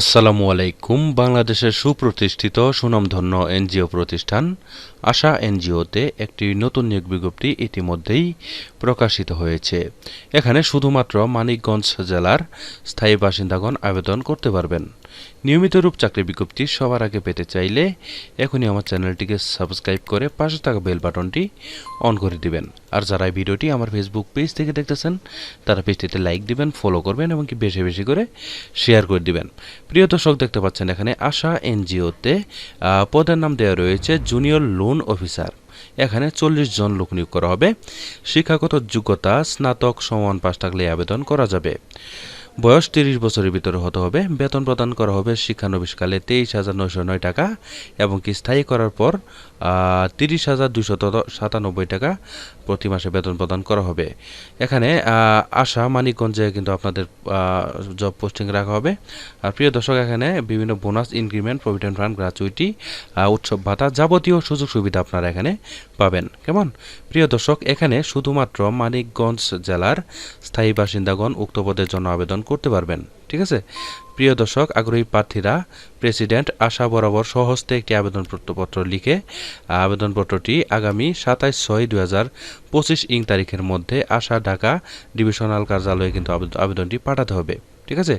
আসসালামু আলাইকুম, বাংলাদেশের সুপ্রতিষ্ঠিত সুনামধন্য এনজিও প্রতিষ্ঠান আশা এনজিওতে একটি নতুন নিয়োগ বিজ্ঞপ্তি ইতিমধ্যেই প্রকাশিত হয়েছে। এখানে শুধুমাত্র মানিকগঞ্জ জেলার স্থায়ী বাসিন্দাগণ আবেদন করতে পারবেন। নিয়মিত রূপ চাকরি বিজ্ঞপ্তি সবার আগে পেতে চাইলে এখনই আমার চ্যানেলটিকে সাবস্ক্রাইব করে পাশে থাকা বেল বাটনটি অন করে দিবেন। আর যারা এই ভিডিওটি আমার ফেসবুক পেজ থেকে দেখতেছেন, তারা পেজটিতে লাইক দিবেন ফলো করবেন এবং কি বেশি বেশি করে শেয়ার করে দিবেন। প্রিয় দর্শক, দেখতে পাচ্ছেন এখানে আশা এনজিওতে পদের নাম দেওয়া রয়েছে জুনিয়র লোন অফিসার এখানে চল্লিশ জন লোক নিয়োগ করা হবে। শিক্ষাগত যোগ্যতা, স্নাতক, সমান পাশ থাকলে আবেদন করা যাবে। বয়স তিরিশ বছরের ভিতরে হতে হবে। বেতন প্রদান করা হবে শিক্ষানবিশকালে তেইশ হাজার নয়শো নয় টাকা এবং কি স্থায়ী করার পর তিরিশ হাজার দুশো সাতানব্বই টাকা প্রতি মাসে বেতন প্রদান করা হবে। এখানে আশা মানিকগঞ্জে কিন্তু আপনাদের জব পোস্টিং রাখা হবে। আর প্রিয় দর্শক, এখানে বিভিন্ন bonus increment provident fund gratuity উৎসব ভাতা যাবতীয় সুযোগ সুবিধা আপনারা এখানে পাবেন। কেমন? প্রিয় দর্শক, এখানে শুধুমাত্র মানিকগঞ্জ জেলার স্থায়ী বাসিন্দাগণ উক্ত পদের জন্য আবেদন করতে পারবেন, ঠিক আছে? প্রিয় দর্শক, আগ্রহী প্রার্থীরা, প্রেসিডেন্ট আশা বরাবর সহস্তে একটি আবেদনপত্র লিখে, আবেদনপত্রটি আগামী সাতাইশ ছয় দু হাজার পঁচিশ ইং তারিখের মধ্যে আশা ঢাকা ডিভিশনাল কার্যালয়ে কিন্তু আবেদ- আবেদনটি পাঠাতে হবে। ঠিক আছে?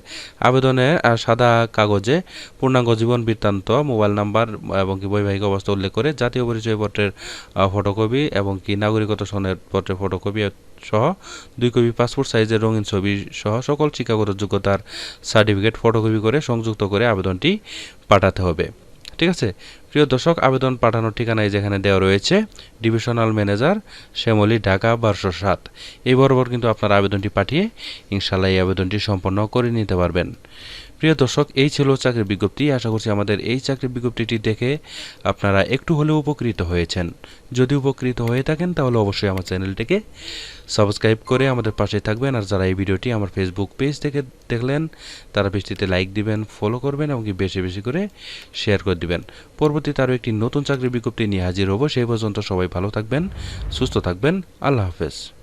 আবেদনে আহ, সাদা কাগজে পূর্ণাঙ্গ জীবন বৃত্তান্ত মোবাইল নাম্বার এবং কি বৈবাহিক অবস্থা উল্লেখ করে জাতীয় পরিচয়পত্রের পত্রের ফটোকপি এবং কি নাগরিকত্ব সনের পত্রের ফটোকপি সহ দুই কপি পাসপোর্ট সাইজের রঙিন ছবি সহ সকল শিক্ষাগত যোগ্যতার সার্টিফিকেট ফটোকপি করে সংযুক্ত করে আবেদনটি পাঠাতে হবে। ঠিক আছে? প্রিয় দর্শক, আবেদন পাঠানোর ঠিকানায় যেখানে দেওয়া রয়েছে ডিভিশনাল ম্যানেজার শ্যামলী, ঢাকা, বারোশো সাত। এই বরাবর কিন্তু আপনার আবেদনটি পাঠিয়ে ইনশাল্লাহ এই আবেদনটি সম্পন্ন করে নিতে পারবেন। প্রিয় দর্শক, এই ছিল চাকরির বিজ্ঞপ্তি। আশা করছি আমাদের এই চাকরির বিজ্ঞপ্তিটি দেখে আপনারা একটু হলেও উপকৃত হয়েছেন। যদি উপকৃত হয়ে থাকেন, তাহলে অবশ্যই আমার চ্যানেলটিকে সাবস্ক্রাইব করে আমাদের পাশে থাকবেন। আর যারা এই ভিডিওটি আমার ফেসবুক পেজ থেকে দেখলেন, তারা পেজটিতে লাইক দিবেন ফলো করবেন এবং বেশি বেশি করে শেয়ার করে দিবেন। পরবর্তীতে আরও একটি নতুন চাকরির বিজ্ঞপ্তি নিয়ে হাজির হব। সেই পর্যন্ত সবাই ভালো থাকবেন, সুস্থ থাকবেন। আল্লাহ হাফেজ।